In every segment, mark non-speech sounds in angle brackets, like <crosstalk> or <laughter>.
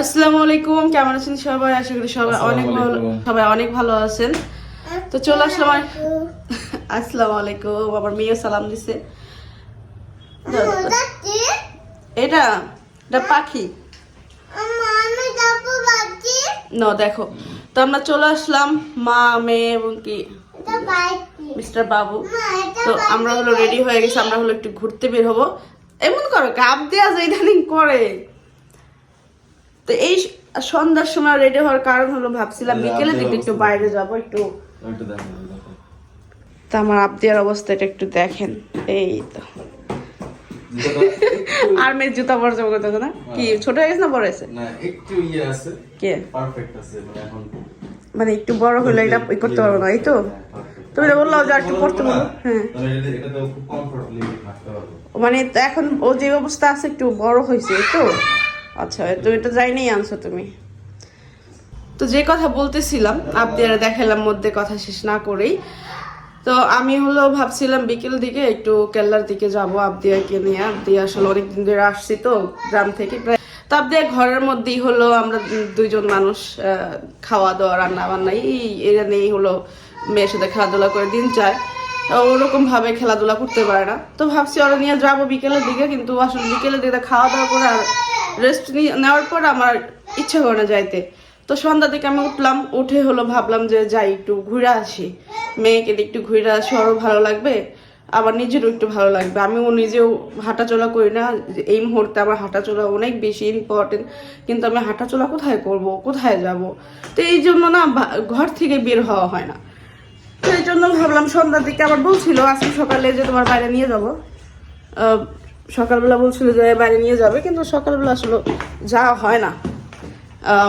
আসসালামু আলাইকুম কেমন আছেন সবাই? আশা করি সবাই অনেক ভালো সবাই অনেক ভালো আছেন। তো চলে আসলাম <laughs> আসসালামু আলাইকুম আমার মেয়ে সালাম দিছে। এটা এটা পাখি। ন দেখো। তো আমরা চলে আসলাম মা মেয়ে এবং কি মিস্টার বাবু। তো আমরা হলো রেডি হয়ে গেছি আমরা হলো একটু ঘুরতে বের হব। এমন করো কাপ দেওয়া যায় ইদানিং করে। তো এই সন্ধ্যার সময় রেডি হওয়ার কারণ হলো ভাবছিলাম বিকেলের দিকে একটু বাইরে যাব একটু। তা আমার আবদিয়ার একটু দেখেন। এই তো। আর জুতা পরে যাব কথা না? কি ছোট হয়ে গেছে না বড় হয়েছে? একটু ইয়ে আছে। কে? পারফেক্ট আছে মানে এখন মানে একটু বড় হলে এটা ই করতে পারব না এই তো? তুমি তো বললাম যে একটু পড়তে পারব হ্যাঁ। থাকতে পারব। মানে এখন ও যে অবস্থা আছে একটু বড় হয়েছে এই তো? আচ্ছা তো এটা যাইনি আনছো তুমি। তো যে কথা বলতেছিলাম দেখালাম মধ্যে কথা শেষ না করেই। তো আমি হলো ভাবছিলাম বিকেল দিকে একটু কেল্লার দিকে যাব আবদিয়াকে নিয়ে। আবদিয়া আসলে ধরে আসছি তো গ্রাম থেকে প্রায়। তো আবদিয়া ঘরের মধ্যেই হলো আমরা দুইজন মানুষ খাওয়া দাওয়া, রান্না বান্না, এই এরা নিয়েই হলো মেয়ের সাথে খেলাধুলা করে দিন তো ওরকম ভাবে খেলাধুলা করতে পারে না। তো ভাবছি ওরা নিয়ে যাব বিকেলের দিকে, কিন্তু আসলে বিকেলের দিকে খাওয়া দাওয়া করে আর রেস্ট নেওয়ার পর আমার ইচ্ছা করে না যাইতে। তো সন্ধ্যা থেকে আমি উঠলাম, উঠে হলো ভাবলাম যে যাই, একটু ঘুরে আসি। মেয়েকে একটু ঘুরে আসি, ওরও ভালো লাগবে, আবার নিজেরও একটু ভালো লাগবে। আমিও নিজেও হাঁটাচলা করি না, এই মুহূর্তে আমার হাঁটাচলা অনেক বেশি ইম্পর্টেন্ট কিন্তু আমি হাঁটাচলা কোথায় করব, কোথায় যাব? তো এই জন্য না ঘর থেকে বের হওয়া হয় না। তো এই জন্য ভাবলাম সন্ধ্যার দিকে আবার বলছিল, আজকে সকালে যে তোমার বাইরে নিয়ে যাব। সকালবেলা বলছিল যে বাইরে নিয়ে যাবে, কিন্তু সকালবেলা আসলে যা হয় না।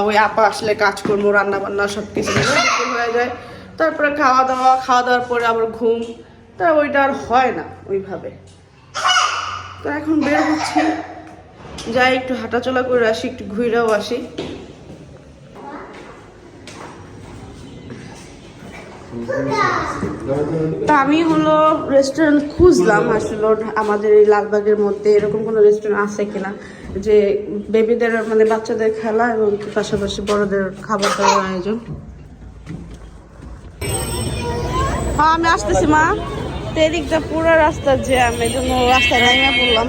ওই আপা আসলে কাজকর্ম রান্না বান্না সব কিছু হয়ে যায়। তারপরে খাওয়া দাওয়া, খাওয়া দাওয়ার পরে আবার ঘুম। তা ওইটা আর হয় না ওইভাবে। তো এখন বের হচ্ছি। যাই, একটু হাঁটাচলা করে আসি, একটু ঘুরেও আসি। তা আমি হলো রেস্টুরেন্ট খুঁজলাম আসলে আমাদের এই লালবাগের মধ্যে এরকম কোনো রেস্টুরেন্ট আছে কিনা? যে বেবিদের মানে বাচ্চাদের খেলা এবং পাশাপাশি বড়দের খাবার দাবার আয়োজন। হ্যাঁ আমি আসতেছি মা। তো এদিকটা পুরো রাস্তার যে আমি এই জন্য রাস্তায় নাইমা পড়লাম।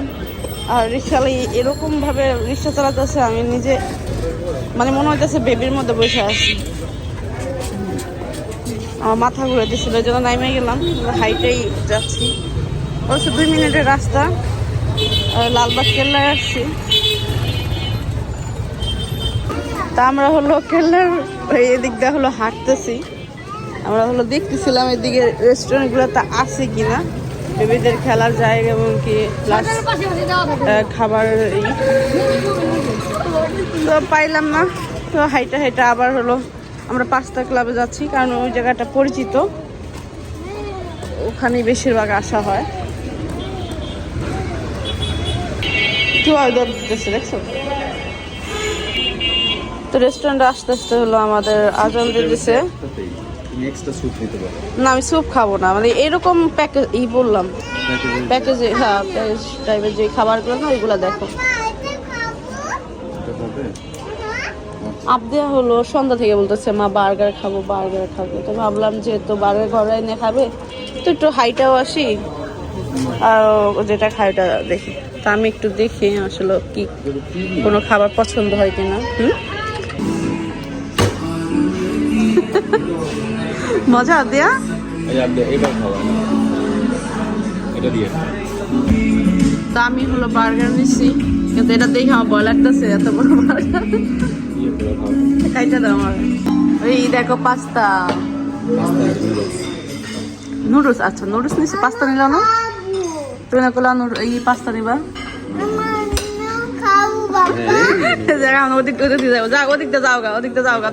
আর রিক্সাওয়ালা এরকম ভাবে রিক্সা চালাতেছে আমি নিজে মানে মনে হইতেছে বেবির মধ্যে বসে আছি। আমার মাথা ঘুরে দিচ্ছিল ওই জন্য নাইমে গেলাম, হাইটেই যাচ্ছি। অবশ্য দুই মিনিটের রাস্তা লালবাগ কেল্লায় আসছি। তা আমরা হলো কেল্লার এদিক দিয়ে হলো হাঁটতেছি। আমরা হলো দেখতেছিলাম এদিকে রেস্টুরেন্টগুলোতে আছে কিনা। বেবিদের খেলার জায়গা এবং কি প্লাস খাবার তো পাইলাম না, তো হাইটা হাইটা আবার হলো আমরা পাঁচটা ক্লাবে যাচ্ছি কারণ ওই জায়গাটা পরিচিত। ওখানেই বেশিরভাগ আসা হয়। দেখছ? তো রেস্টুরেন্টে আসতে আসতে হলো আমাদের আজান দিয়ে দিছে না আমি স্যুপ খাব না মানে এরকম প্যাকেজ ই বললাম প্যাকেজে হ্যাঁ প্যাকেজ টাইপের যে খাবারগুলো না ওইগুলো দেখো। আবদেয়া হলো সন্ধ্যা থেকে বলতেছে মা বার্গার খাব বার্গার খাব। তো ভাবলাম যে তো বার্গার ঘরে এনে খাবে? তো একটু হাইটাও আসি। আর যেটা খায় ওটা দেখি। তা আমি একটু দেখি আসলে কি কোনো খাবার পছন্দ হয় কিনা। হুম? <laughs> মজা দেয়া। তা আমি হলো বার্গার নিচ্ছি কিন্তু এটা দেখে আমার ভয় লাগতেছে এত বড় বার্গার। খাইতে দাও আমার। এই দেখো পাস্তা। নুডলস আচ্ছা নুডলস নিচ্ছি পাস্তা নিল না? তুমি না করলাম এই পাস্তা নিবা? আমরা ওদিক দিয়ে যা ওদিক দিয়ে যাও গা ওদিক দিয়ে যাও গা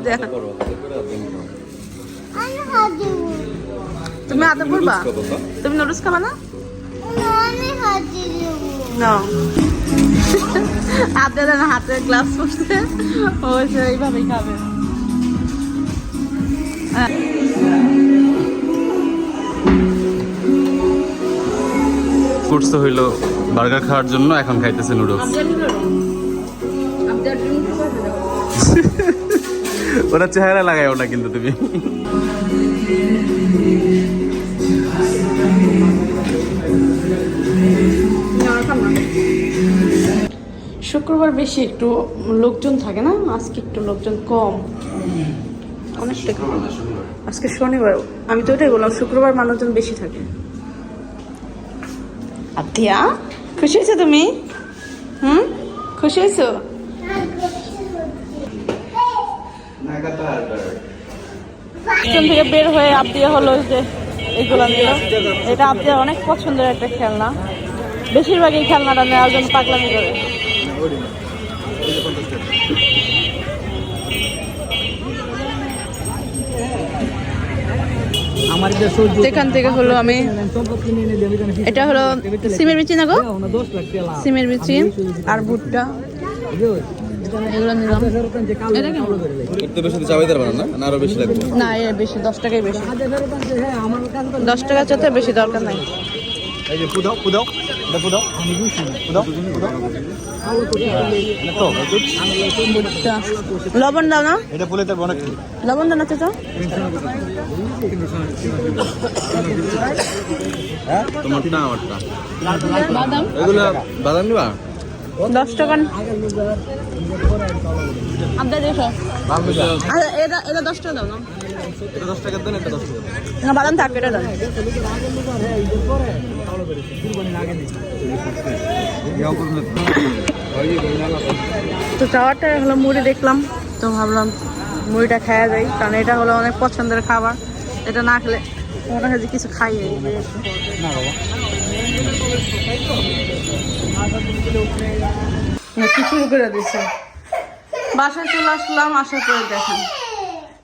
তুমি হাতে পড়বা তুমি নুডলস খাবা না? না। আপনাদের হাতে গ্লাস পড়ছে ও সে এইভাবেই খাবে। হ্যাঁ। ফুটস হইল বার্গার খাওয়ার জন্য এখন খাইতেছে নুডলস <laughs> ওটা চেহারা লাগাইও না কিন্তু তুমি। শুক্রবার বেশি একটু লোকজন থাকে না? আজকে একটু লোকজন কম। অনেকটা আজকে শনিবার। আমি তো ওটাই বললাম শুক্রবার মানুষজন বেশি থাকে। আতিয়া খুশি হয়েছো তুমি? হুম? খুশি হয়েছো? স্টেশন থেকে বের হয়ে আপিয়া হলো যে এগুলো নিল এটা আপিয়ার অনেক পছন্দের একটা খেলনা। বেশিরভাগ এই খেলনাটা নেওয়ার জন্য পাগলামি করে। আমার যে সহ্য যেখান থেকে হলো আমি এটা হলো সিমের বিচি না গো? সিমের বিচি আর ভুট্টা না? না বেশি লাগবে। না এ বেশি দশ টাকাই বেশি। হ্যাঁ দশ টাকা চাতে বেশি দরকার নাই। তো লবণ দাও না। এটা পুলে তো অনেক লবণ দাও না চাচা হ্যাঁ তোমারটা আমারটা। বাদাম এগুলো বাদাম নিবা? দশ টাকা। আচ্ছা, এটা দশ টাকা দাও না। না বাদাম থাকবে এটা দাও। তো চাওয়ারটা হলো মুড়ি দেখলাম তো ভাবলাম মুড়িটা খাওয়া যায় কারণ এটা হলো অনেক পছন্দের খাবার। এটা না খেলে মনে হয় যে কিছু খাই কিছু করে দিছে। বাসায় চলে আসলাম আসার পরে দেখেন।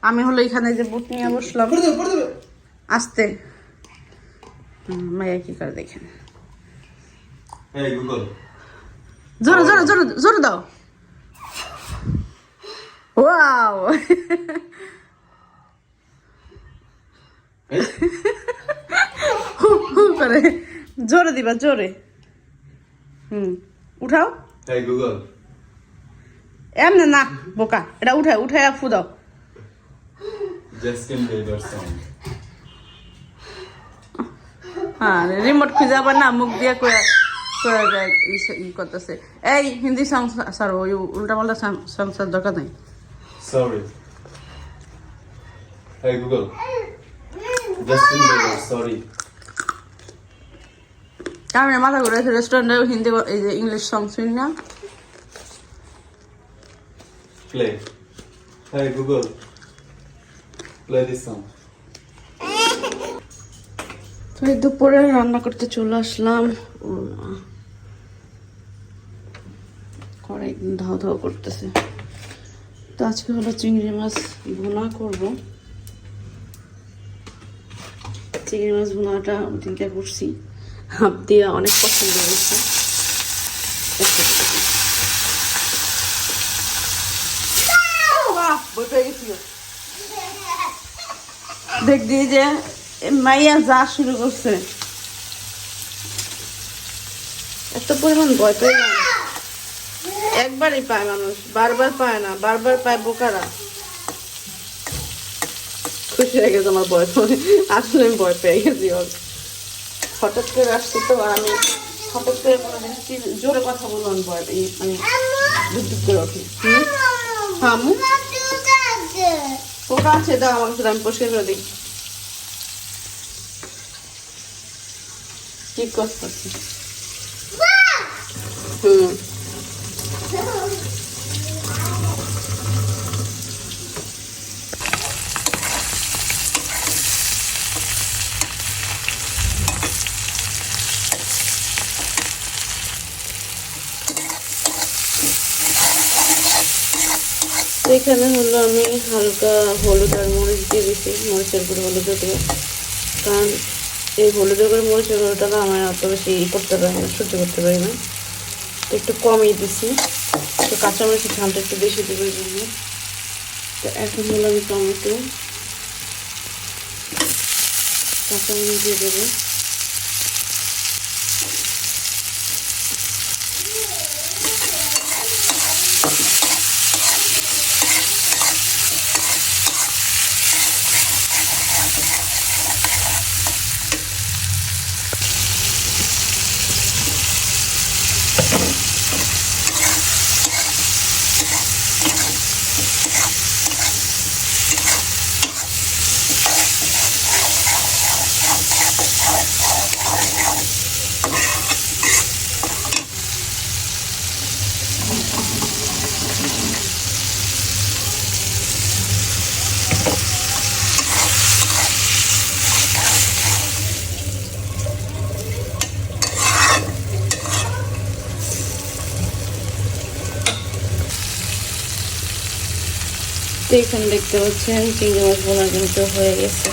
আমি হলো এখানে যে বুট নিয়ে বসলাম। আসতে। মাইয়া কি করে দেখেন? জোরে জোরে জোরে জোরে দাও। ওয়াও। করে। জোরে দিবা জোরে। হুম। উঠাও। এই গুগল এমনি না বোকা। এটা উঠায় উঠায় ফু দাও জাস্টিন বিবার সং হ্যাঁ রিমোট খুঁজে আবার না মুখ দিয়ে করে করে যায় ই- করতেছে। এই হিন্দি সং স্যার ওই উল্টা পাল্টা সংসার দরকার নাই। সরি এই গুগল জাস্টিন বিবার সরি আমি মাথা ঘুরেছে রেস্টুরেন্টে হিন্দি এই যে ইংলিশ সং শুনি না। প্লে এই গুগল প্লে দিস সং তো দুপুরে রান্না করতে চলে আসলাম। ও। কড়াই ধাও ধাও করতেছে। তো আজকে হলো চিংড়ি মাছ ভুনা করব। চিংড়ি মাছ ভুনাটা ওদিনকে করছি। হাফ দিয়ে অনেক পছন্দ হয়েছে। একটা দিতে দিই। বাহ, বই পেয়ে গেছি গো। দেখ দিয়ে যে মাইয়া যা শুরু করছে। এত পরিমাণ ভয় পেয়ে না একবারই পায় মানুষ বারবার পায় না বারবার পায় বোকারা। খুশি হয়ে গেছে আমার ভয় আসলে আমি ভয় পেয়ে গেছি হঠাৎ করে আসছি তো আমি হঠাৎ করে কোনো জোরে কথা বললাম পরে মানে দুধ করে উঠি। হুম? পোকা আছে দাও আমাকে আমি পরিষ্কার করে দিই কি করতেছি? হুম। এখানে হলো আমি হালকা হলুদ আর মরিচ দিয়ে দিচ্ছি মরিচের গুঁড়ো হলুদ দেবো। কারণ এই হলুদের করে মরিচের গুঁড়োটা না আমার অত বেশি করতে পারি না, সহ্য করতে পারি না। তো একটু কমই দিছি। তো কাঁচামরিচের ঝালটা একটু বেশি দেবো জন্য। তো এখন হলো আমি টমেটো, কাঁচামরিচ দিয়ে দেবো। তো এখানে দেখতে পাচ্ছেন চিংড়ি মাছ বোনা কিন্তু হয়ে গেছে।